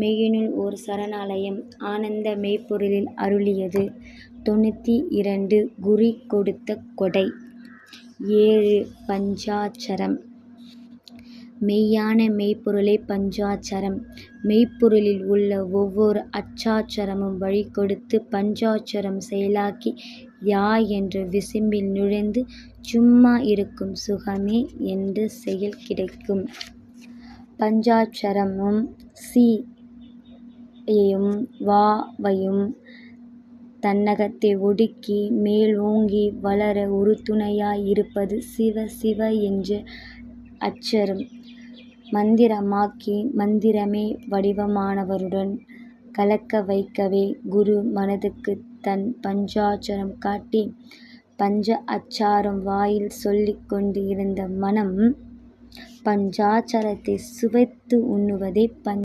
மெய்யினுள் ஓர் சரணாலயம் ஆனந்த மெய்ப்பொருளில் அருளியது. தொண்ணூற்றி இரண்டு குறி கொடுத்த கொடை. ஏழு. பஞ்சாட்சரம் மெய்யான மெய்ப்பொருளே பஞ்சாட்சரம். மெய்ப்பொருளில் உள்ள ஒவ்வொரு அட்சரமும் வழிகொடுத்து பஞ்சாட்சரம் செயலாக்கி யா என்ற விசும்பில் நுழைந்து சும்மா இருக்கும் சுகமே என்று செயல் கிடைக்கும். பஞ்சாட்சரமும் சி யையும் வா வையும். தன்னகத்தே ஒடுக்கி மேல் ஓங்கி வளர உறுதுணையாய் இருப்பது சிவ சிவ என்ற அட்சரம் மந்திரமாக்கி மந்திரமே வடிவமானவருடன் கலக்க வைக்கவே குரு மனதுக்குத் தன் பஞ்சாட்சரம் காட்டி பஞ்ச அச்சாரம் வாயில் சொல்லிக் கொண்டு இருந்த மனம் பஞ்சாட்சரத்தைச் சுவைத்து உண்ணுவதே பஞ்ச